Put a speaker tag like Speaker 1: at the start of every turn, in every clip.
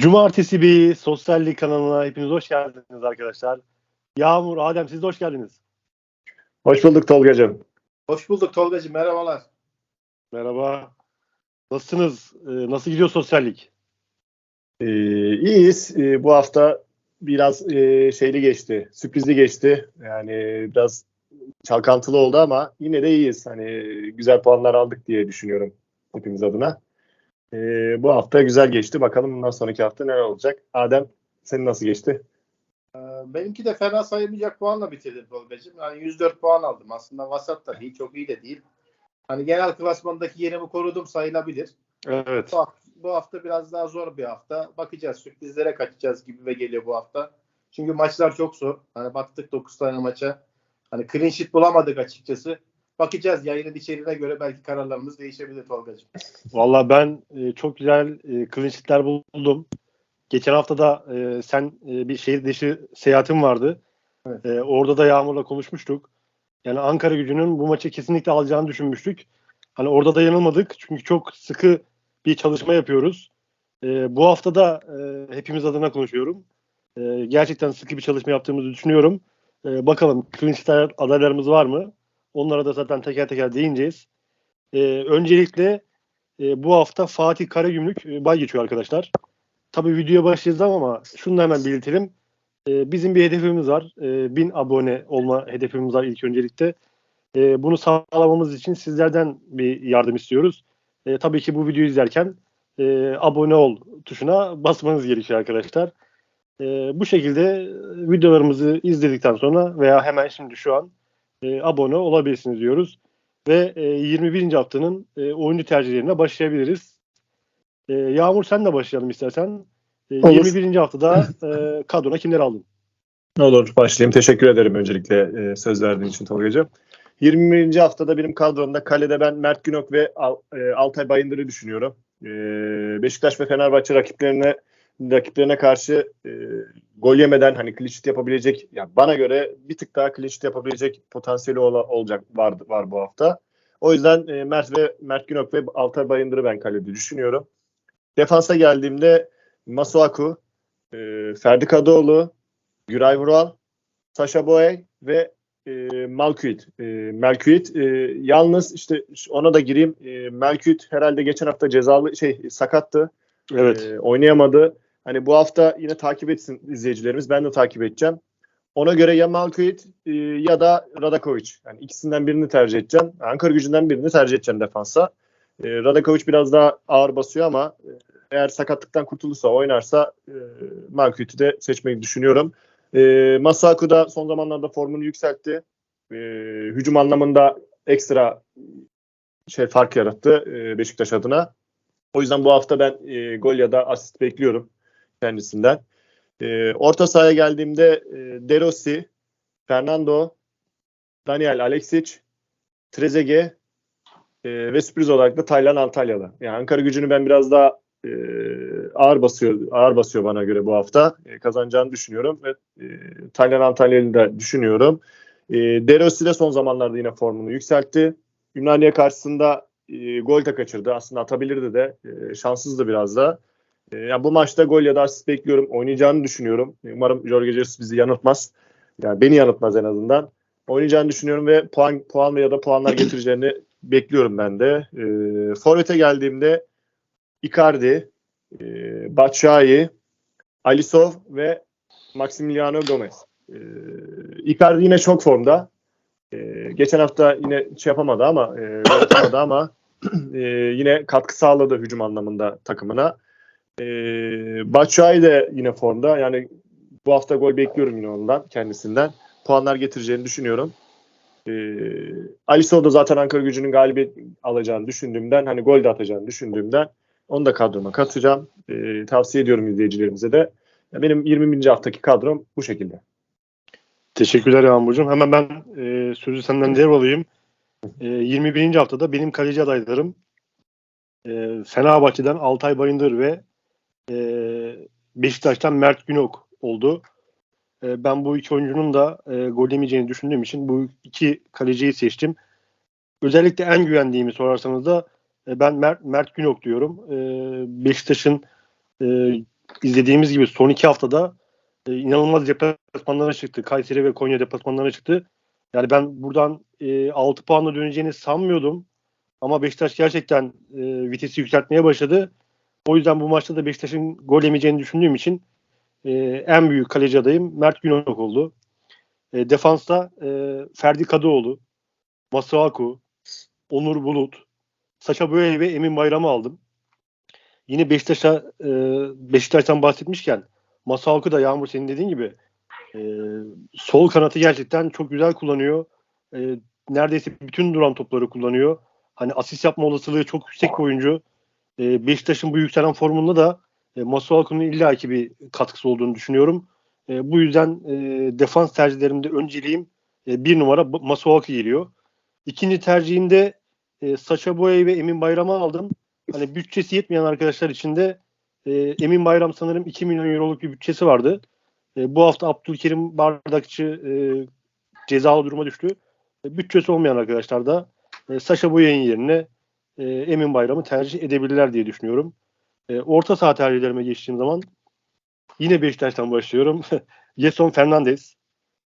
Speaker 1: Cumartesi bir sosyallik kanalına hepiniz hoş geldiniz arkadaşlar. Yağmur, Adem siz de hoş geldiniz.
Speaker 2: Hoş bulduk Tolga'cığım.
Speaker 3: Hoş bulduk Tolgacığım. Merhabalar.
Speaker 1: Merhaba. Nasılsınız? Ee, nasıl gidiyor sosyallik?
Speaker 2: Ee, iyiyiz. Ee, bu hafta biraz e, şeyli geçti, sürprizli geçti. Yani biraz çalkantılı oldu ama yine de iyiyiz. Hani güzel puanlar aldık diye düşünüyorum hepimiz adına. Ee, bu hafta güzel geçti. Bakalım bundan sonraki hafta neler olacak. Adem senin nasıl geçti?
Speaker 3: Ee, benimki de fena sayılmayacak puanla bitirdim Tolgacığım. Yani 104 puan aldım. Aslında vasat da değil, çok iyi de değil. Hani genel klasmandaki yerimi korudum sayılabilir.
Speaker 1: Evet.
Speaker 3: Bu hafta, bu hafta biraz daha zor bir hafta. Bakacağız sürprizlere kaçacağız gibi ve geliyor bu hafta. Çünkü maçlar çok zor. Hani baktık 9 tane maça. Hani clean sheet bulamadık açıkçası. Bakacağız yayının içeriğine göre belki kararlarımız değişebilir Tolgacığım.
Speaker 1: Valla ben e, çok güzel e, clean buldum. Geçen hafta da e, sen e, bir şehir dışı seyahatin vardı.
Speaker 3: Evet.
Speaker 1: E, orada da Yağmur'la konuşmuştuk. Yani Ankara gücünün bu maçı kesinlikle alacağını düşünmüştük. Hani orada da yanılmadık. Çünkü çok sıkı bir çalışma yapıyoruz. E, bu hafta da e, hepimiz adına konuşuyorum. E, gerçekten sıkı bir çalışma yaptığımızı düşünüyorum. E, bakalım clean adaylarımız var mı? Onlara da zaten teker teker değineceğiz. E, öncelikle e, bu hafta Fatih Karagümrük e, bay geçiyor arkadaşlar. Tabii videoya başlayacağız ama şunu da hemen belirtelim. E, bizim bir hedefimiz var. E, 1000 abone olma hedefimiz var ilk öncelikle. E, bunu sağlamamız için sizlerden bir yardım istiyoruz. E, tabii ki bu videoyu izlerken e, abone ol tuşuna basmanız gerekiyor arkadaşlar. E, bu şekilde videolarımızı izledikten sonra veya hemen şimdi şu an e, abone olabilirsiniz diyoruz. Ve e, 21. haftanın e, oyuncu tercihlerine başlayabiliriz. E, Yağmur sen de başlayalım istersen. E,
Speaker 2: Olur.
Speaker 1: 21. haftada e, kadrona kimler aldın?
Speaker 2: Olur başlayayım. Teşekkür ederim öncelikle e, söz verdiğin için Tolga'cığım. 21. haftada benim kadromda kalede ben Mert Günok ve Al- e, Altay Bayındır'ı düşünüyorum. E, Beşiktaş ve Fenerbahçe rakiplerine rakiplerine karşı e, gol yemeden hani sheet yapabilecek yani bana göre bir tık daha sheet yapabilecek potansiyeli ola- olacak var var bu hafta. O yüzden e, Mert ve Mert Günok ve Altay Bayındır'ı ben kalede düşünüyorum. Defansa geldiğimde Masuaku, e, Ferdi Kadıoğlu, Güray Vural, Sasha Boey ve e, Malkuit. E, Malkuit e, yalnız işte ona da gireyim. E, Malkuit herhalde geçen hafta cezalı şey sakattı.
Speaker 1: Evet.
Speaker 2: E, oynayamadı. Hani bu hafta yine takip etsin izleyicilerimiz. Ben de takip edeceğim. Ona göre ya Malkuit e, ya da Radakovic. Yani ikisinden birini tercih edeceğim. Ankara gücünden birini tercih edeceğim defansa. E, Radakovic biraz daha ağır basıyor ama e, eğer sakatlıktan kurtulursa oynarsa e, Malkuit'i de seçmeyi düşünüyorum. E, Masuaku da son zamanlarda formunu yükseltti. E, hücum anlamında ekstra şey fark yarattı Beşiktaş adına. O yüzden bu hafta ben gol ya da asist bekliyorum kendisinden. E, orta sahaya geldiğimde e, De Rossi, Fernando, Daniel Alexic, Trezeguet e, ve sürpriz olarak da Taylan Antalyalı. Yani Ankara gücünü ben biraz daha e, ağır basıyor ağır basıyor bana göre bu hafta. E, kazanacağını düşünüyorum ve e, Taylan Antalyalı'yı da düşünüyorum. E, De Rossi de son zamanlarda yine formunu yükseltti. Ümraniye karşısında e, gol de kaçırdı. Aslında atabilirdi de. E, şanssızdı biraz da. E, yani bu maçta gol ya da asist bekliyorum. Oynayacağını düşünüyorum. Umarım Jorge Jesus bizi yanıltmaz. Yani beni yanıltmaz en azından. Oynayacağını düşünüyorum ve puan puan ya da puanlar getireceğini bekliyorum ben de. E, Forvet'e geldiğimde Icardi, e, Batshuayi, Alisov ve Maximiliano Gomez. E, Icardi yine çok formda. E, geçen hafta yine şey yapamadı ama e, gol atamadı ama e, yine katkı sağladı hücum anlamında takımına. E, Batshuayi de yine formda. Yani bu hafta gol bekliyorum yine ondan kendisinden. Puanlar getireceğini düşünüyorum. E, Alisov da zaten Ankara gücünün galibiyet alacağını düşündüğümden hani gol de atacağını düşündüğümden onu da kadroma katacağım. E, tavsiye ediyorum izleyicilerimize de. Ya Benim 20. haftaki kadrom bu şekilde.
Speaker 1: Teşekkürler Yağmurcuğum. Hemen ben e, sözü senden devralayım. E, 21. haftada benim kaleci adaylarım e, Fenerbahçe'den Altay Bayındır ve e, Beşiktaş'tan Mert Günok oldu. E, ben bu iki oyuncunun da e, gol yemeyeceğini düşündüğüm için bu iki kaleciyi seçtim. Özellikle en güvendiğimi sorarsanız da e, ben Mert, Mert Günok diyorum. E, Beşiktaş'ın e, izlediğimiz gibi son iki haftada e, inanılmaz deplasmanlara çıktı. Kayseri ve Konya deplasmanlara çıktı. Yani ben buradan e, 6 puanla döneceğini sanmıyordum. Ama Beşiktaş gerçekten e, vitesi yükseltmeye başladı. O yüzden bu maçta da Beşiktaş'ın gol yemeyeceğini düşündüğüm için e, en büyük kaleci adayım Mert Günok oldu. E, defansta e, Ferdi Kadıoğlu, Masuaku, Onur Bulut, Saşa Boey ve Emin Bayram'ı aldım. Yine Beşiktaş'a e, Beşiktaş'tan bahsetmişken Masuaku da Yağmur senin dediğin gibi e, sol kanatı gerçekten çok güzel kullanıyor. E, neredeyse bütün duran topları kullanıyor. Hani asist yapma olasılığı çok yüksek bir oyuncu. E, Beşiktaş'ın bu yükselen formunda da e, Masuaku'nun illaki bir katkısı olduğunu düşünüyorum. E, bu yüzden e, defans tercihlerimde önceliğim e, bir numara Masuaku geliyor. İkinci tercihimde e, Saça Boey ve Emin Bayram'ı aldım. Hani bütçesi yetmeyen arkadaşlar için de e, Emin Bayram sanırım 2 milyon euroluk bir bütçesi vardı. E, bu hafta Abdülkerim Bardakçı e, cezalı duruma düştü. E, bütçesi olmayan arkadaşlar da e, Saşa Boya'nın yerine e, Emin Bayram'ı tercih edebilirler diye düşünüyorum. E, orta saha tercihlerime geçtiğim zaman yine Beşiktaş'tan başlıyorum. Gerson Fernandez,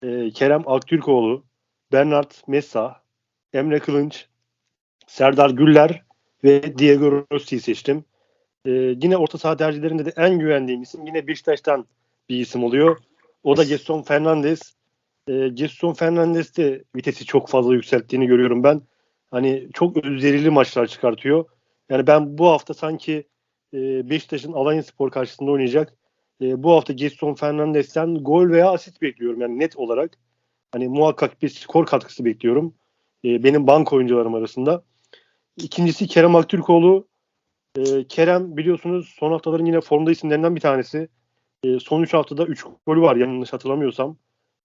Speaker 1: e, Kerem Aktürkoğlu, Bernard Messa, Emre Kılınç, Serdar Güller ve Diego Rossi'yi seçtim. E, yine orta saha tercihlerinde de en güvendiğim isim yine Beşiktaş'tan bir isim oluyor. O da Gerson Fernandez. E, Gerson Fernandez de vitesi çok fazla yükselttiğini görüyorum ben. Hani çok özverili maçlar çıkartıyor. Yani ben bu hafta sanki e, Beşiktaş'ın Alanya Spor karşısında oynayacak. E, bu hafta Gerson Fernandez'ten gol veya asist bekliyorum yani net olarak. Hani muhakkak bir skor katkısı bekliyorum. E, benim bank oyuncularım arasında. İkincisi Kerem Aktürkoğlu. E, Kerem biliyorsunuz son haftaların yine formda isimlerinden bir tanesi. E, son 3 haftada 3 golü var yanlış hatırlamıyorsam.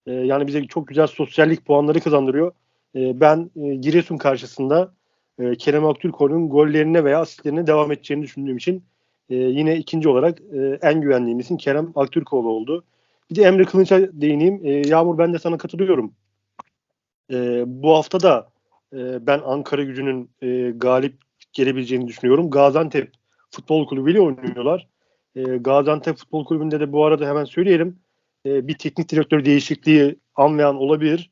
Speaker 1: E, yani bize çok güzel sosyallik puanları kazandırıyor. E, ben e, Giresun karşısında e, Kerem Aktürkoğlu'nun gollerine veya asistlerine devam edeceğini düşündüğüm için e, yine ikinci olarak en güvendiğim isim Kerem Aktürkoğlu oldu. Bir de Emre Kılınç'a değineyim. Yağmur ben de sana katılıyorum. Bu hafta da ben Ankara gücünün galip gelebileceğini düşünüyorum. Gaziantep Futbol Kulübü ile oynuyorlar. Gaziantep Futbol Kulübü'nde de bu arada hemen söyleyelim. Bir teknik direktör değişikliği an ve an olabilir.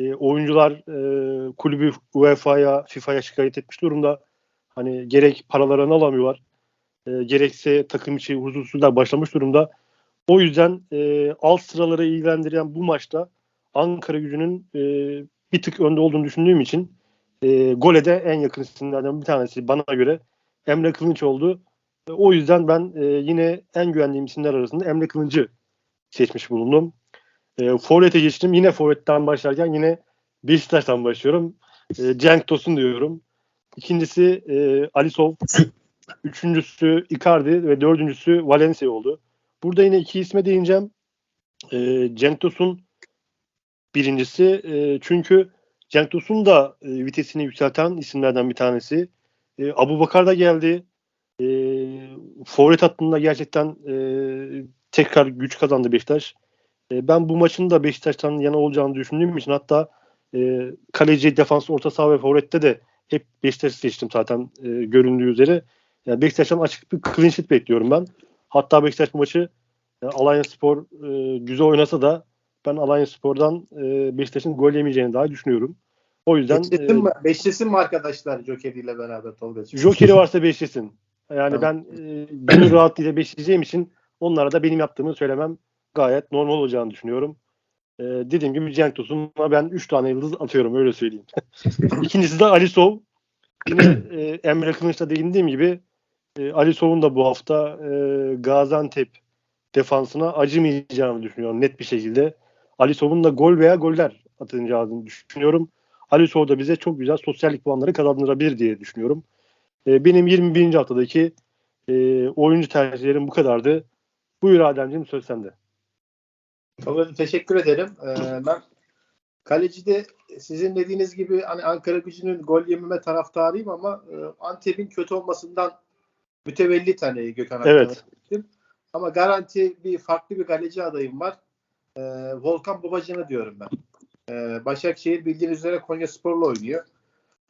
Speaker 1: E, oyuncular e, kulübü UEFA'ya, FIFA'ya şikayet etmiş durumda. Hani gerek paralarını alamıyorlar. E, gerekse takım içi huzursuzluklar başlamış durumda. O yüzden e, alt sıraları ilgilendiren bu maçta Ankara gücünün e, bir tık önde olduğunu düşündüğüm için e, gole de en yakın isimlerden bir tanesi bana göre Emre Kılınç oldu. E, o yüzden ben e, yine en güvendiğim isimler arasında Emre Kılınç'ı seçmiş bulundum. E, Forvet'e geçtim. Yine Forvet'ten başlarken yine Beşiktaş'tan başlıyorum. E, Cenk Tosun diyorum. İkincisi e, Alisov. Üçüncüsü Icardi ve dördüncüsü Valencia oldu. Burada yine iki isme değineceğim. E, Cenk Tosun birincisi. E, çünkü Cenk Tosun da e, vitesini yükselten isimlerden bir tanesi. E, Abu Bakar da geldi. E, forvet hattında gerçekten e, tekrar güç kazandı Beşiktaş. E, ben bu maçın da Beşiktaş'tan yana olacağını düşündüğüm için hatta e, kaleci, defans, orta saha ve forvette de hep Beşiktaş'ı seçtim zaten e, göründüğü üzere. Yani Beşiktaş'tan açık bir clean sheet bekliyorum ben. Hatta Beşiktaş bu maçı e, Alanya Spor e, güzel oynasa da ben Alanya Spor'dan e, Beşiktaş'ın gol yemeyeceğini daha düşünüyorum. O yüzden
Speaker 3: Beşlesin, mi, beşlesin mi arkadaşlar Joker ile beraber Tolga'cığım?
Speaker 1: Joker'i varsa beşlesin. Yani
Speaker 3: Tamam.
Speaker 1: ben e, gönül rahatlığıyla beşleyeceğim için onlara da benim yaptığımı söylemem gayet normal olacağını düşünüyorum. E, dediğim gibi Cenk Tosun'a ben 3 tane yıldız atıyorum öyle söyleyeyim. İkincisi de Ali Sov. Yine e, Emre Kılıç'ta değindiğim gibi e, Ali Sov'un da bu hafta e, Gaziantep defansına acımayacağını düşünüyorum net bir şekilde. Ali Sov'un da gol veya goller atacağını düşünüyorum. Ali Sov da bize çok güzel sosyallik puanları kazandırabilir diye düşünüyorum. E, benim 21. haftadaki e, oyuncu tercihlerim bu kadardı. Buyur Ademciğim söz sende.
Speaker 3: Tolga'cığım teşekkür ederim. Ee, ben kalecide sizin dediğiniz gibi hani Ankara gücünün gol yememe taraftarıyım ama e, Antep'in kötü olmasından mütevellit hani Gökhan
Speaker 1: Evet.
Speaker 3: Akman'a Ama garanti bir farklı bir kaleci adayım var. Ee, Volkan Babacan'ı diyorum ben. Ee, Başakşehir bildiğiniz üzere Konya Spor'la oynuyor.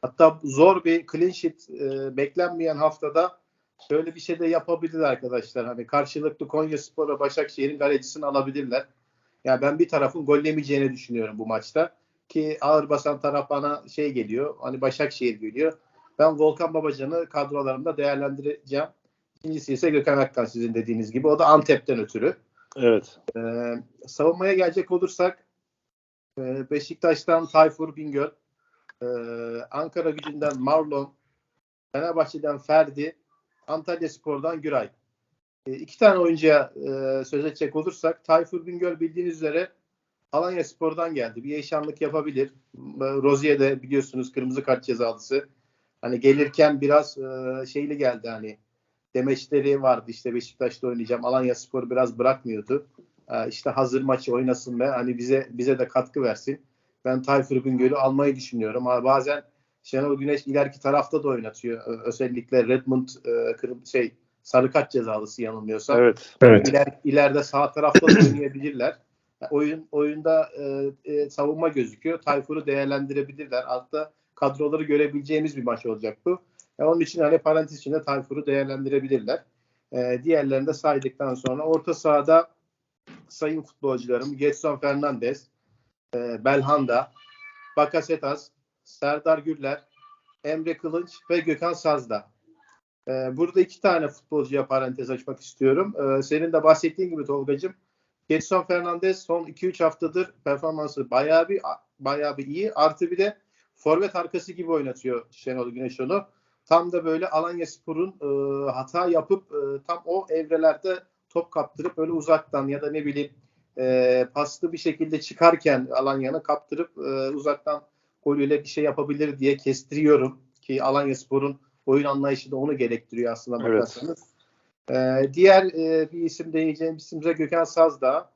Speaker 3: Hatta zor bir clean sheet e, beklenmeyen haftada şöyle bir şey de yapabilir arkadaşlar. Hani karşılıklı Konya Spor'a Başakşehir'in galecisini alabilirler. Yani ben bir tarafın gollemeyeceğini düşünüyorum bu maçta. Ki ağır basan taraf bana şey geliyor. Hani Başakşehir geliyor. Ben Volkan Babacan'ı kadrolarımda değerlendireceğim. İkincisi ise Gökhan Akkan sizin dediğiniz gibi. O da Antep'ten ötürü.
Speaker 1: Evet.
Speaker 3: Ee, savunmaya gelecek olursak e, Beşiktaş'tan Tayfur Bingöl, e, Ankara gücünden Marlon, Fenerbahçe'den Ferdi, Antalya Spor'dan Güray. E, iki tane oyuncuya e, söz edecek olursak Tayfur Bingöl bildiğiniz üzere Alanya Spor'dan geldi. Bir eşanlık yapabilir. E, Rozier de biliyorsunuz kırmızı kart cezalısı. Hani gelirken biraz e, şeyli geldi hani demeçleri vardı işte Beşiktaş'ta oynayacağım. Alanya Spor biraz bırakmıyordu. Ee, işte hazır maçı oynasın ve hani bize bize de katkı versin. Ben Tayfur Bingöl'ü almayı düşünüyorum. Ama bazen Şenol Güneş ileriki tarafta da oynatıyor. Özellikle Redmond e, şey sarı kart cezalısı yanılmıyorsam.
Speaker 1: Evet.
Speaker 2: Evet.
Speaker 3: İler, ileride sağ tarafta da oynayabilirler. Oyun oyunda e, e, savunma gözüküyor. Tayfur'u değerlendirebilirler. Altta kadroları görebileceğimiz bir maç olacak bu. E, onun için hani parantez içinde Tayfur'u değerlendirebilirler. E, diğerlerini de saydıktan sonra orta sahada sayın futbolcularım Getson Fernandez, e, Belhanda, Bakasetas, Serdar Gürler, Emre Kılınç ve Gökhan Sazda. E, burada iki tane futbolcuya parantez açmak istiyorum. E, senin de bahsettiğin gibi Tolgacığım, Getson Fernandez son 2-3 haftadır performansı bayağı bir bayağı bir iyi. Artı bir de forvet arkası gibi oynatıyor Şenol Güneş onu. Tam da böyle Alanya Spor'un e, hata yapıp e, tam o evrelerde top kaptırıp öyle uzaktan ya da ne bileyim e, paslı bir şekilde çıkarken Alanya'nı kaptırıp uzaktan golüyle bir şey yapabilir diye kestiriyorum ki Alanya Spor'un oyun anlayışı da onu gerektiriyor aslında
Speaker 1: Evet.
Speaker 3: bakarsanız. E, diğer e, bir isim diyeceğim isim de Gökhan Sazdağ.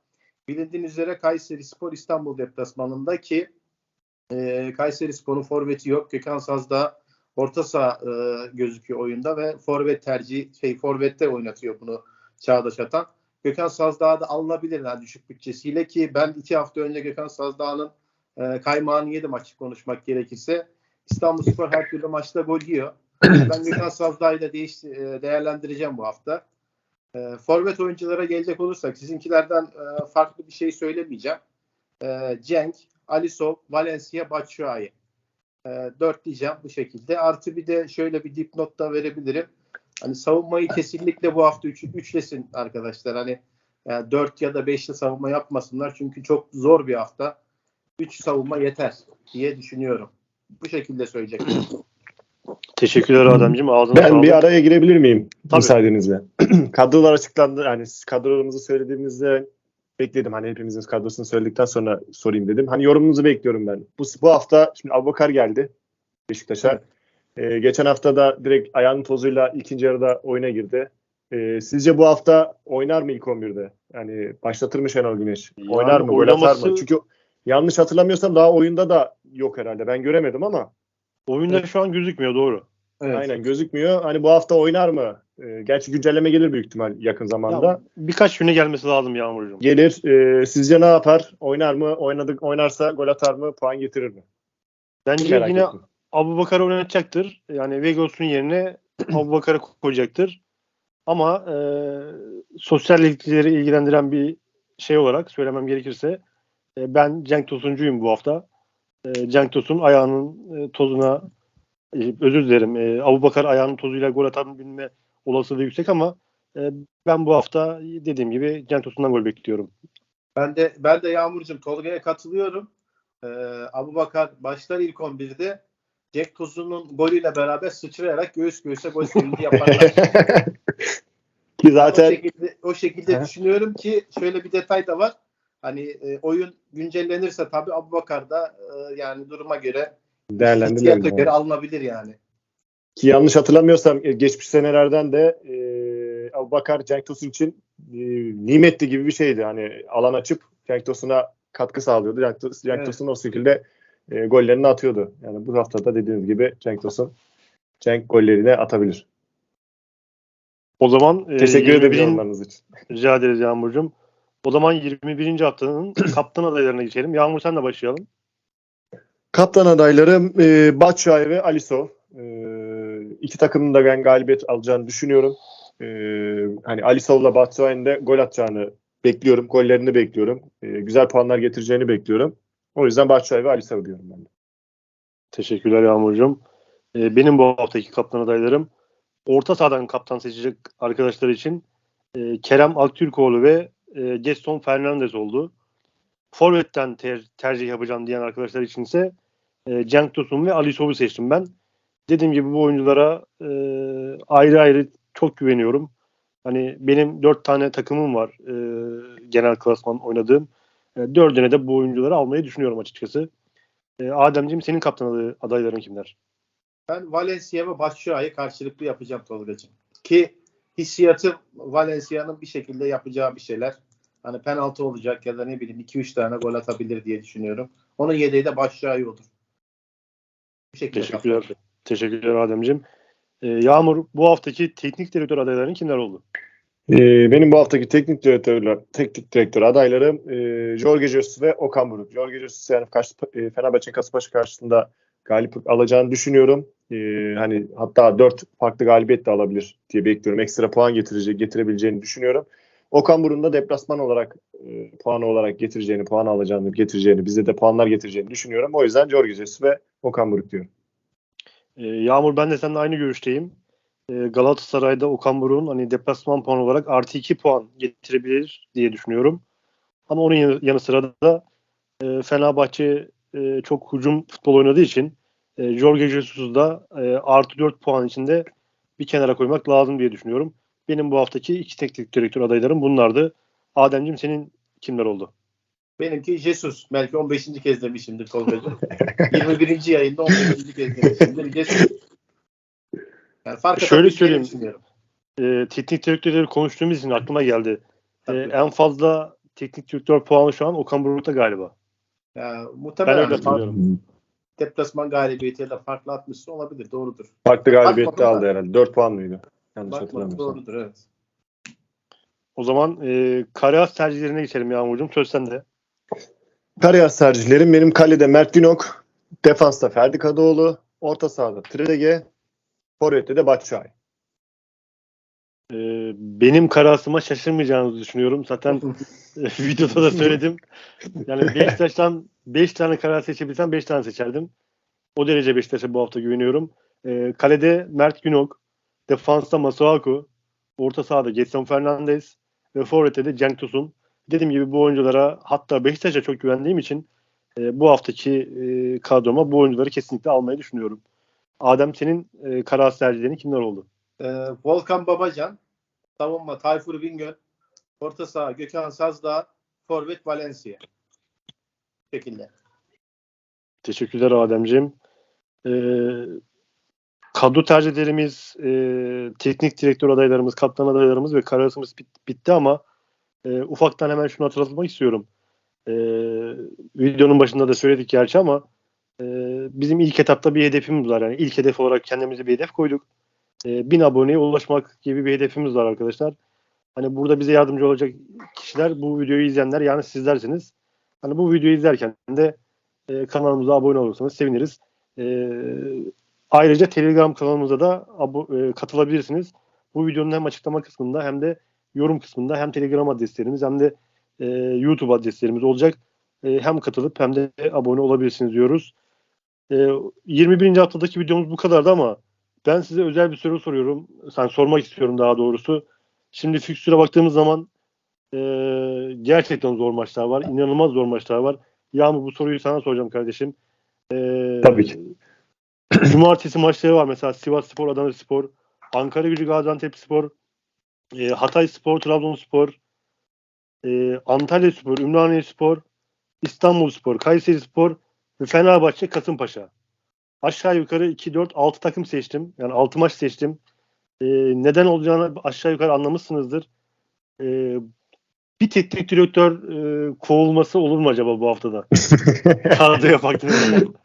Speaker 3: Bilindiğin üzere Kayseri Spor İstanbul deplasmanında ki e, Kayseri Spor'un forveti yok. Gökhan Sazdağ orta saha e, gözüküyor oyunda ve forvet tercih şey forvette oynatıyor bunu Çağdaş Atan. Gökhan Sazdağ da alınabilir yani düşük bütçesiyle ki ben iki hafta önce Gökhan Sazdağ'ın e, kaymağını yedim açık konuşmak gerekirse. İstanbulspor her türlü maçta gol yiyor. Ben Gökhan Sazdağ'ı da değiş, e, değerlendireceğim bu hafta. E, forvet oyunculara gelecek olursak sizinkilerden e, farklı bir şey söylemeyeceğim. E, Cenk, Alisov, Valencia, Batshuayi. E, dört diyeceğim bu şekilde. Artı bir de şöyle bir dipnot da verebilirim. Hani savunmayı kesinlikle bu hafta üç, üçlesin arkadaşlar. Hani yani 4 ya da beşli savunma yapmasınlar. Çünkü çok zor bir hafta. 3 savunma yeter diye düşünüyorum. Bu şekilde söyleyecektim.
Speaker 1: Teşekkürler Ademciğim. Ağzına
Speaker 2: Ben
Speaker 1: sağlık.
Speaker 2: bir araya girebilir miyim?
Speaker 1: Tabii.
Speaker 2: Müsaadenizle. Kadrolar açıklandı. Yani siz kadrolarımızı söylediğimizde bekledim. Hani hepimizin kadrosunu söyledikten sonra sorayım dedim. Hani yorumunuzu bekliyorum ben. Bu, bu hafta şimdi Abubakar geldi Beşiktaş'a. Ee, geçen hafta da direkt ayağının tozuyla ikinci yarıda oyuna girdi. Ee, sizce bu hafta oynar mı ilk 11'de? Yani başlatır mı Şenol Güneş?
Speaker 1: Yani
Speaker 2: oynar mı? Gol atar
Speaker 1: oynaması-
Speaker 2: mı? Çünkü yanlış hatırlamıyorsam daha oyunda da yok herhalde. Ben göremedim ama
Speaker 1: Oyunda şu an gözükmüyor doğru.
Speaker 3: Evet.
Speaker 2: aynen gözükmüyor. Hani bu hafta oynar mı? Ee, gerçi güncelleme gelir büyük ihtimal yakın zamanda.
Speaker 1: Ya, birkaç güne gelmesi lazım Yağmurcuğum.
Speaker 2: Gelir. Ee, sizce ne yapar? Oynar mı? Oynadık, oynarsa gol atar mı? Puan getirir mi?
Speaker 1: Bence
Speaker 2: Merak
Speaker 1: yine
Speaker 2: ettim.
Speaker 1: Abu Bakar oynatacaktır. Yani Vegos'un yerine Abu Bakar'ı koyacaktır. Ama e, sosyal ilgileri ilgilendiren bir şey olarak söylemem gerekirse e, ben Cenk Tosun'cuyum bu hafta. E, Cenk Tosun ayağının e, tozuna e, özür dilerim. E, Abu Bakar ayağının tozuyla gol atabilme olasılığı yüksek ama e, ben bu hafta dediğim gibi Cenk Tosun'dan gol bekliyorum.
Speaker 3: Ben de ben de Yağmurcuğum Tolga'ya katılıyorum. Ee, Abu Bakar başlar ilk 11'de. Jack Tosun'un golüyle beraber sıçrayarak göğüs göğüse gol sevinci yaparlar.
Speaker 2: Ki
Speaker 3: o
Speaker 2: zaten
Speaker 3: şekilde, o şekilde düşünüyorum ki şöyle bir detay da var. Hani e, oyun güncellenirse tabii Abu Bakar da e, yani duruma göre
Speaker 2: değerlendirilebilir.
Speaker 3: göre alınabilir yani.
Speaker 2: Ki yanlış hatırlamıyorsam e, geçmiş senelerden de e, Abubakar Cenk Tosun için e, nimetli gibi bir şeydi. Hani alan açıp Cenk Tosun'a katkı sağlıyordu. Cenk, Tos- Cenk
Speaker 3: Evet.
Speaker 2: Tosun o şekilde e, gollerini atıyordu. Yani bu hafta da dediğiniz gibi Cenk Tosun Cenk gollerini atabilir.
Speaker 1: O zaman e,
Speaker 2: Teşekkür ederim
Speaker 1: 21'in
Speaker 2: yorumlarınız için.
Speaker 1: Rica ederiz Yağmurcuğum. O zaman 21. haftanın kaptan adaylarına geçelim. Yağmur senle başlayalım.
Speaker 2: Kaptan adaylarım e, Batshuayi ve Alisov. E, iki takımın da ben galibiyet alacağını düşünüyorum. E, hani Ali Sav'la Batshuayi'nin de gol atacağını bekliyorum. Gollerini bekliyorum. E, güzel puanlar getireceğini bekliyorum. O yüzden Batshuayi ve Ali Sav diyorum ben de.
Speaker 1: Teşekkürler Yağmurcuğum. Ee, benim bu haftaki kaptan adaylarım orta sahadan kaptan seçecek arkadaşlar için e, Kerem Aktürkoğlu ve e, Gaston Fernandez oldu. Forvet'ten ter- tercih yapacağım diyen arkadaşlar için ise e, Cenk Tosun ve Ali Sov'u seçtim ben. Dediğim gibi bu oyunculara e, ayrı ayrı çok güveniyorum. Hani benim dört tane takımım var e, genel klasman oynadığım. E, dördüne de bu oyuncuları almayı düşünüyorum açıkçası. E, Ademciğim senin kaptan aday- adayların kimler?
Speaker 3: Ben Valencia ve Batshuayi karşılıklı yapacağım Tolga'cığım. Ki hissiyatım Valencia'nın bir şekilde yapacağı bir şeyler. Hani penaltı olacak ya da ne bileyim 2-3 tane gol atabilir diye düşünüyorum. Onun yedeği de Batshuayi olur. Bu şekilde
Speaker 1: Teşekkürler. Teşekkürler Ademciğim. E, Yağmur bu haftaki teknik direktör adayların kimler oldu?
Speaker 2: Ee, benim bu haftaki teknik direktörler, teknik direktör adaylarım e, Jorge Jesus ve Okan Buruk. Jorge Jesus yani karşı, e, Fenerbahçe'nin Kasımpaşa karşısında galip alacağını düşünüyorum. E, hani hatta dört farklı galibiyet de alabilir diye bekliyorum. Ekstra puan getirecek, getirebileceğini düşünüyorum. Okan Buruk'un da deplasman olarak e, puan olarak getireceğini, puan alacağını, getireceğini, bize de puanlar getireceğini düşünüyorum. O yüzden Jorge Jesus ve Okan Buruk diyorum.
Speaker 1: E, Yağmur ben de seninle aynı görüşteyim. E, Galatasaray'da Okan Buruk'un hani deplasman puan olarak artı 2 puan getirebilir diye düşünüyorum. Ama onun yanı, yanı sıra da e, Fenerbahçe e, çok hücum futbol oynadığı için e, Jorge Jesus'u da e, artı 4 puan içinde bir kenara koymak lazım diye düşünüyorum. Benim bu haftaki iki teknik direktör adaylarım bunlardı. Ademciğim senin kimler oldu?
Speaker 3: Benimki Jesus. Belki 15. kez demişimdir Tolga'cığım. 21. yayında 15. kez demişimdir. Jesus. Yani fark
Speaker 1: Şöyle söyleyeyim. E, teknik direktörleri konuştuğumuz için aklıma geldi. E, en fazla teknik direktör puanı şu an Okan Buruk'ta galiba.
Speaker 3: Ya,
Speaker 1: Ben
Speaker 3: muhtemelen
Speaker 1: öyle
Speaker 3: fark-
Speaker 1: hatırlıyorum.
Speaker 3: deplasman galibiyeti ya da farklı atmışsa olabilir. Doğrudur.
Speaker 2: Farklı galibiyet de
Speaker 3: Bakmadım da.
Speaker 2: aldı herhalde. 4 puan mıydı? Yanlış
Speaker 3: Bakmak
Speaker 2: hatırlamıyorsam.
Speaker 3: doğrudur evet.
Speaker 1: O zaman e, Karias tercihlerine geçelim Yağmurcuğum. Söz sende.
Speaker 2: Kariyas tercihlerim benim kalede Mert Günok, defansta Ferdi Kadıoğlu, orta sahada Trezeguet, forvette de Batshuayi.
Speaker 1: E, benim karasıma şaşırmayacağınızı düşünüyorum. Zaten e, videoda da söyledim. Yani Beşiktaş'tan 5 tane karar seçebilsem 5 tane seçerdim. O derece Beşiktaş'a bu hafta güveniyorum. E, kalede Mert Günok, defansta Masuaku, orta sahada Getson Fernandez ve forvette de Cenk Tosun. Dediğim gibi bu oyunculara hatta Beşiktaş'a çok güvendiğim için e, bu haftaki e, kadroma bu oyuncuları kesinlikle almayı düşünüyorum. Adem senin e, karar tercihlerin kimler oldu?
Speaker 3: Ee, Volkan Babacan, savunma Tayfur Bingöl, orta saha Gökhan Sazdağ, forvet Valencia. Şekilde.
Speaker 1: Teşekkürler Ademciğim. Ee, kadro tercihlerimiz, e, teknik direktör adaylarımız, kaptan adaylarımız ve kararımız bit- bitti ama e, ufaktan hemen şunu hatırlatmak istiyorum. E, videonun başında da söyledik gerçi ama e, bizim ilk etapta bir hedefimiz var. Yani ilk hedef olarak kendimize bir hedef koyduk. E, 1000 aboneye ulaşmak gibi bir hedefimiz var arkadaşlar. Hani burada bize yardımcı olacak kişiler bu videoyu izleyenler yani sizlersiniz. Hani bu videoyu izlerken de e, kanalımıza abone olursanız seviniriz. E, ayrıca Telegram kanalımıza da e, katılabilirsiniz. Bu videonun hem açıklama kısmında hem de yorum kısmında hem Telegram adreslerimiz hem de e, YouTube adreslerimiz olacak. E, hem katılıp hem de abone olabilirsiniz diyoruz. E, 21. haftadaki videomuz bu kadardı ama ben size özel bir soru soruyorum. Sen sormak istiyorum daha doğrusu. Şimdi fikstüre baktığımız zaman gerçekten zor maçlar var. İnanılmaz zor maçlar var. Yağmur bu soruyu sana soracağım kardeşim.
Speaker 2: Tabii ki.
Speaker 1: Cumartesi maçları var mesela Sivas Spor, Adana Spor, Ankara Gücü Gaziantep Spor, e, Hatay Spor, Trabzonspor, e, Antalya Spor, Ümraniye Spor, İstanbul Spor, Kayseri Spor ve Fenerbahçe Kasımpaşa. Aşağı yukarı 2-4-6 takım seçtim. Yani 6 maç seçtim. E, neden olacağını aşağı yukarı anlamışsınızdır. E, bir teknik direktör e, kovulması olur mu acaba bu haftada? Kadroya zaman.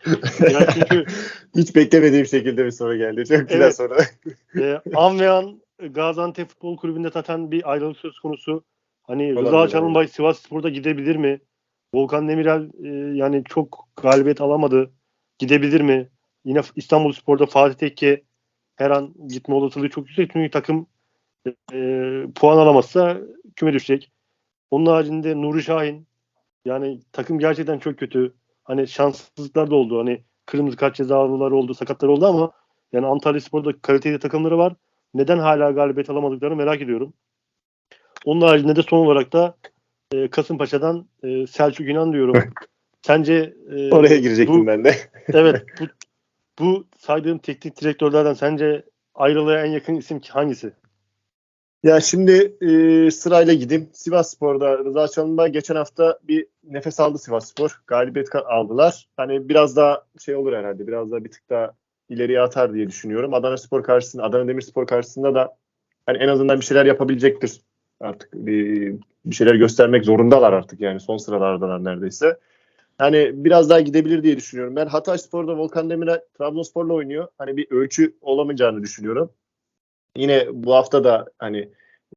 Speaker 1: Yani çünkü
Speaker 2: Hiç beklemediğim şekilde bir soru geldi. Çok güzel
Speaker 1: Evet.
Speaker 2: soru.
Speaker 1: e, an ve an Gaziantep Futbol Kulübü'nde zaten bir ayrılık söz konusu. Hani Rıza
Speaker 2: Olabilir,
Speaker 1: Çalınbay Sivas Spor'da gidebilir mi? Volkan Demirel e, yani çok galibiyet alamadı. Gidebilir mi? Yine İstanbul Spor'da Fatih Tekke her an gitme olasılığı çok yüksek. Çünkü takım e, puan alamazsa küme düşecek. Onun haricinde Nuri Şahin yani takım gerçekten çok kötü. Hani şanssızlıklar da oldu. Hani kırmızı kart cezaları oldu, sakatlar oldu ama yani Antalya Spor'da kaliteli takımları var. Neden hala galibiyet alamadıklarını merak ediyorum. Onun haricinde de son olarak da e, Kasımpaşa'dan e, Selçuk İnan diyorum. Sence e,
Speaker 2: Oraya girecektim
Speaker 1: bu-
Speaker 2: ben de.
Speaker 1: Evet bu, bu saydığım teknik direktörlerden sence ayrılığa en yakın isim ki- hangisi?
Speaker 2: Ya şimdi e, sırayla gideyim. Sivas Spor'da Rıza Çalınbay geçen hafta bir nefes aldı Sivas Spor. Galibiyet aldılar. Hani biraz daha şey olur herhalde. Biraz daha bir tık daha ileriye atar diye düşünüyorum. Adana Spor karşısında, Adana Demirspor karşısında da hani en azından bir şeyler yapabilecektir. Artık bir, bir şeyler göstermek zorundalar artık yani son sıralardalar neredeyse. Hani biraz daha gidebilir diye düşünüyorum. Ben Hatay Spor'da Volkan Demirel Trabzonspor'la oynuyor. Hani bir ölçü olamayacağını düşünüyorum. Yine bu hafta da hani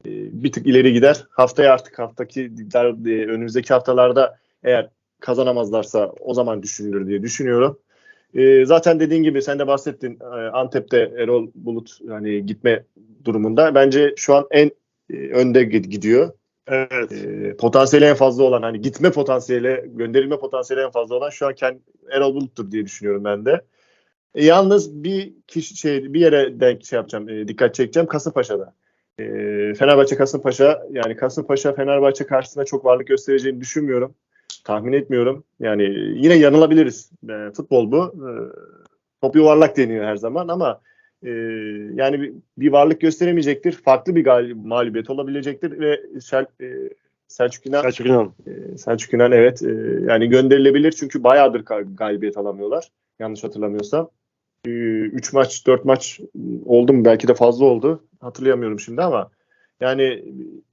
Speaker 2: e, bir tık ileri gider. Haftaya artık haftaki e, önümüzdeki haftalarda eğer kazanamazlarsa o zaman düşünülür diye düşünüyorum. E, zaten dediğin gibi sen de bahsettin e, Antep'te Erol Bulut hani gitme durumunda bence şu an en e, önde gid- gidiyor.
Speaker 1: Evet.
Speaker 2: E, potansiyeli en fazla olan hani gitme potansiyeli, gönderilme potansiyeli en fazla olan şu an kendi Erol Bulut'tur diye düşünüyorum ben de. E, yalnız bir kişi şey bir yere denk şey yapacağım, e, dikkat çekeceğim Kasımpaşa'da. E, Fenerbahçe Kasımpaşa yani Kasımpaşa Fenerbahçe karşısında çok varlık göstereceğini düşünmüyorum. Tahmin etmiyorum. Yani yine yanılabiliriz. E, futbol bu. E, top yuvarlak deniyor her zaman ama e, yani bir, bir varlık gösteremeyecektir. Farklı bir gal- mağlubiyet olabilecektir ve Sel, e, Selçuk İnan
Speaker 1: Selçuk İnan.
Speaker 2: ee, Selçuk İnan evet e, yani gönderilebilir çünkü bayağıdır gal- galibiyet alamıyorlar yanlış hatırlamıyorsam. 3 maç 4 maç oldu mu belki de fazla oldu hatırlayamıyorum şimdi ama yani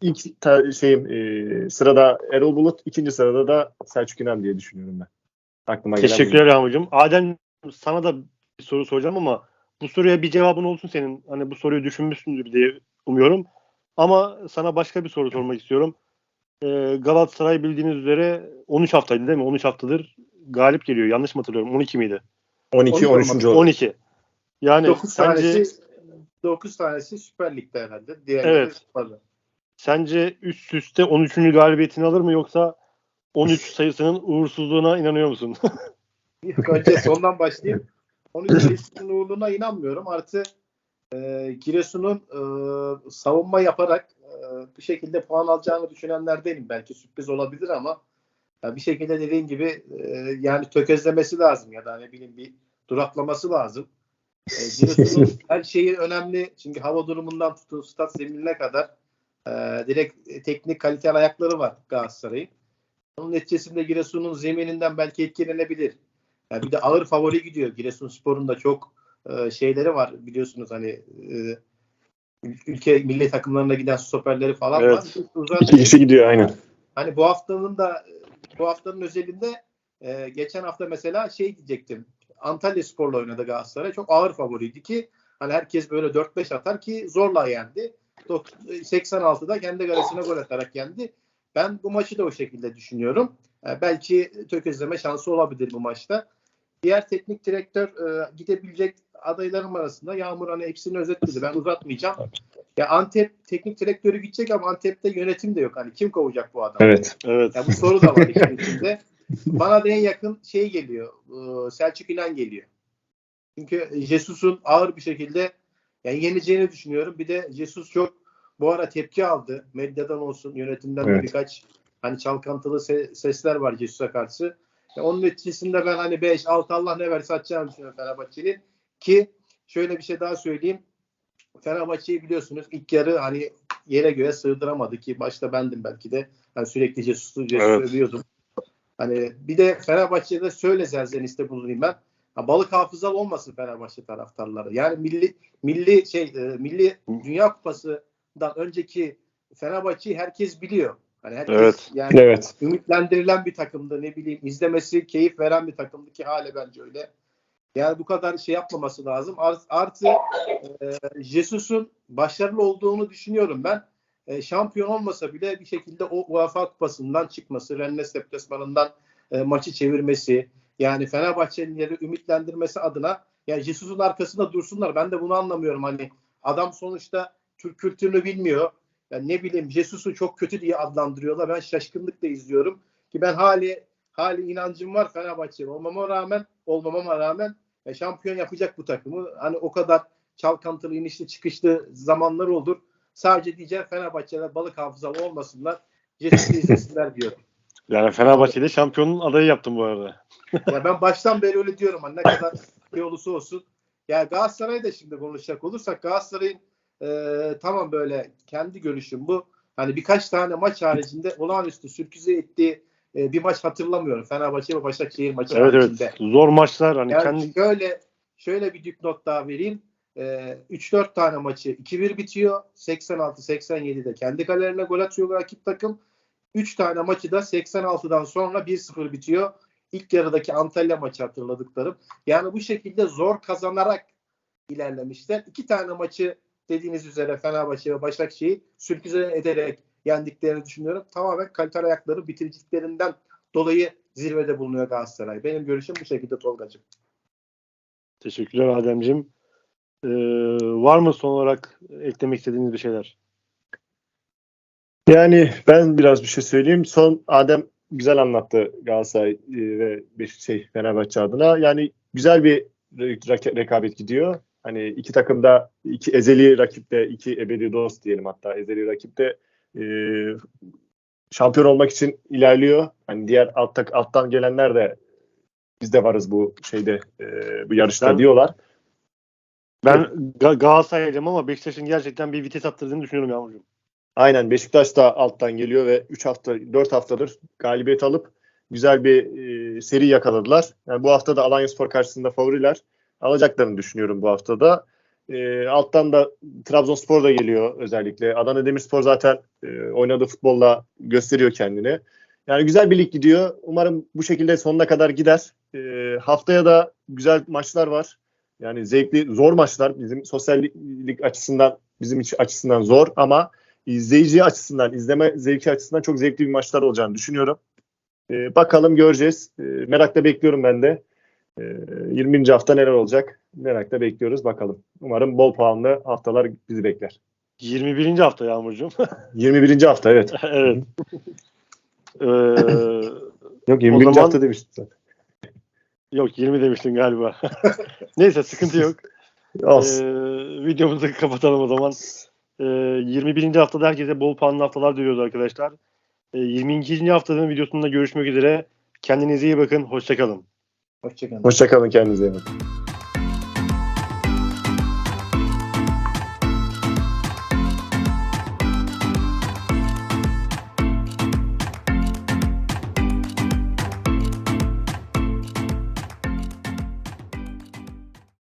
Speaker 2: ilk ta- şeyim e, sırada Erol Bulut ikinci sırada da Selçuk İnan diye düşünüyorum ben. Aklıma.
Speaker 1: Teşekkürler Rahmucum. Adem sana da bir soru soracağım ama bu soruya bir cevabın olsun senin. Hani bu soruyu düşünmüşsündür diye umuyorum. Ama sana başka bir soru sormak istiyorum. Ee, Galatasaray bildiğiniz üzere 13 haftaydı değil mi? 13 haftadır galip geliyor. Yanlış mı hatırlıyorum? 12 miydi?
Speaker 2: 12 13. oldu.
Speaker 1: 12. Yani
Speaker 3: 9
Speaker 1: sence
Speaker 3: tanesi 9 tanesi Süper Lig'de herhalde. Diğerleri
Speaker 1: Evet.
Speaker 3: Lig.
Speaker 1: sence üst üste 13. galibiyetini alır mı yoksa 13 sayısının uğursuzluğuna inanıyor musun?
Speaker 3: İlk önce sondan başlayayım. 13 sayısının uğurluğuna inanmıyorum. Artı e, Giresun'un e, savunma yaparak e, bir şekilde puan alacağını düşünenlerdenim. Belki sürpriz olabilir ama ya bir şekilde dediğim gibi e, yani tökezlemesi lazım ya da ne bileyim bir duraklaması lazım. E, Giresun'un her şeyi önemli. Çünkü hava durumundan tutun stat zeminine kadar e, direkt teknik kaliteli ayakları var Galatasaray'ın. Onun neticesinde Giresun'un zemininden belki etkilenebilir. Yani bir de ağır favori gidiyor. Giresunspor'un da çok e, şeyleri var biliyorsunuz hani e, ül- ülke milli takımlarına giden stoperleri falan
Speaker 1: Evet.
Speaker 3: var. Uzan-
Speaker 2: İki kişi gidiyor aynen.
Speaker 3: Hani bu haftanın da bu haftanın özelinde e, geçen hafta mesela şey diyecektim. Antalya Spor'la oynadı Galatasaray. Çok ağır favoriydi ki hani herkes böyle 4-5 atar ki zorla yendi. Dok- 86'da kendi kalesine gol atarak yendi. Ben bu maçı da o şekilde düşünüyorum. E, belki tökezleme şansı olabilir bu maçta. Diğer teknik direktör e, gidebilecek adaylarım arasında Yağmur hani hepsini özetledi. Ben uzatmayacağım. Ya Antep teknik direktörü gidecek ama Antep'te yönetim de yok. Hani kim kovacak bu adamı?
Speaker 2: Evet.
Speaker 1: evet.
Speaker 3: Ya bu soru da var işin içinde. Bana da en yakın şey geliyor. e, Selçuk İnan geliyor. Çünkü Jesus'un ağır bir şekilde yani yeneceğini düşünüyorum. Bir de Jesus çok bu ara tepki aldı. Medyadan olsun, yönetimden de
Speaker 2: Evet.
Speaker 3: birkaç hani çalkantılı se- sesler var Jesus'a karşı. Ya onun neticesinde ben hani 5 6 Allah ne verse atacağını düşünüyorum Fenerbahçe'nin ki şöyle bir şey daha söyleyeyim. Fenerbahçe'yi biliyorsunuz ilk yarı hani yere göğe sığdıramadı ki başta bendim belki de. Hani sürekli Jesus'u
Speaker 1: Evet.
Speaker 3: övüyordum. Hani bir de Fenerbahçe'de şöyle serzeniste bulunayım ben. Ha, balık hafızalı olmasın Fenerbahçe taraftarları. Yani milli milli şey e, milli Dünya Kupası'ndan önceki Fenerbahçe'yi herkes biliyor. Hani herkes
Speaker 1: Evet.
Speaker 3: yani
Speaker 2: Evet.
Speaker 3: ümitlendirilen bir takımdı. Ne bileyim izlemesi keyif veren bir takımdı ki hale bence öyle. Yani bu kadar şey yapmaması lazım. Art- Artı e, Jesus'un başarılı olduğunu düşünüyorum ben. E, şampiyon olmasa bile bir şekilde o UEFA kupasından çıkması, Rennes deplasmanından e, maçı çevirmesi, yani Fenerbahçelileri ümitlendirmesi adına Yani Jesus'un arkasında dursunlar. Ben de bunu anlamıyorum. Hani adam sonuçta Türk kültürünü bilmiyor. Yani ne bileyim Jesus'u çok kötü diye adlandırıyorlar. Ben şaşkınlıkla izliyorum. Ki ben hali hali inancım var Fenerbahçe'ye olmama rağmen olmamama rağmen e, şampiyon yapacak bu takımı. Hani o kadar çalkantılı inişli çıkışlı zamanlar olur. Sadece diyeceğim Fenerbahçe'ler balık hafızalı olmasınlar. Jesus'u izlesinler diyorum.
Speaker 1: Yani Fenerbahçe'de şampiyonun adayı yaptım bu arada.
Speaker 3: Ya ben baştan beri öyle diyorum hani ne kadar bir olursa olsun. Ya Galatasaray'ı da şimdi konuşacak olursak Galatasaray'ın e, tamam böyle kendi görüşüm bu. Hani birkaç tane maç haricinde olağanüstü sürprize ettiği e, bir maç hatırlamıyorum. Fenerbahçe ve Başakşehir maçı
Speaker 1: Evet evet. Zor maçlar hani
Speaker 3: Yani
Speaker 1: kendi
Speaker 3: şöyle şöyle bir dipnot daha vereyim. Ee, 3-4 tane maçı 2-1 bitiyor. 86-87'de kendi kalelerine gol atıyor rakip takım. 3 tane maçı da 86'dan sonra 1-0 bitiyor. İlk yarıdaki Antalya maçı hatırladıklarım. Yani bu şekilde zor kazanarak ilerlemişler. İki tane maçı dediğiniz üzere Fenerbahçe ve Başakşehir'i sürprize ederek yendiklerini düşünüyorum. Tamamen kaliter ayakları bitiriciklerinden dolayı zirvede bulunuyor Galatasaray. Benim görüşüm bu şekilde Tolga'cığım.
Speaker 1: Teşekkürler Ademciğim. Ee, var mı son olarak eklemek istediğiniz bir şeyler?
Speaker 2: Yani ben biraz bir şey söyleyeyim. Son Adem güzel anlattı Galatasaray e, ve Beş şey Fenerbahçe adına. Yani güzel bir re- rekabet gidiyor. Hani iki takım da iki ezeli rakipte, iki ebedi dost diyelim hatta ezeli rakipte e, şampiyon olmak için ilerliyor. Hani diğer alt tak- alttan gelenler de biz de varız bu şeyde e, bu yarışta
Speaker 1: Ben-
Speaker 2: diyorlar.
Speaker 1: Ben Ga- Galatasaraylıyım ama Beşiktaş'ın gerçekten bir vites attırdığını düşünüyorum Yağmurcuğum.
Speaker 2: Aynen Beşiktaş da alttan geliyor ve 3 hafta 4 haftadır galibiyet alıp güzel bir e, seri yakaladılar. Yani bu hafta da Alanyaspor karşısında favoriler alacaklarını düşünüyorum bu haftada. E, alttan da Trabzonspor da geliyor özellikle. Adana Demirspor zaten e, oynadığı futbolla gösteriyor kendini. Yani güzel bir lig gidiyor. Umarım bu şekilde sonuna kadar gider. E, haftaya da güzel maçlar var. Yani zevkli, zor maçlar. Bizim sosyallik açısından, bizim için açısından zor ama izleyici açısından, izleme zevki açısından çok zevkli bir maçlar olacağını düşünüyorum. Ee, bakalım göreceğiz. Ee, merakla bekliyorum ben de. Ee, 20. hafta neler olacak? Merakla bekliyoruz bakalım. Umarım bol puanlı haftalar bizi bekler.
Speaker 1: 21. hafta Yağmurcuğum.
Speaker 2: 21. hafta evet.
Speaker 1: evet. Ee,
Speaker 2: Yok
Speaker 1: 21. zaman-
Speaker 2: hafta demiştim zaten.
Speaker 1: yok 20 demiştin galiba. Neyse sıkıntı yok.
Speaker 2: Olsun.
Speaker 1: Ee, videomuzu kapatalım o zaman. Ee, 21. haftada herkese bol puanlı haftalar diliyoruz arkadaşlar. Ee, 22. haftanın videosunda görüşmek üzere. Kendinize iyi bakın. Hoşçakalın.
Speaker 3: Hoşçakalın.
Speaker 2: Hoşçakalın kendinize iyi bakın.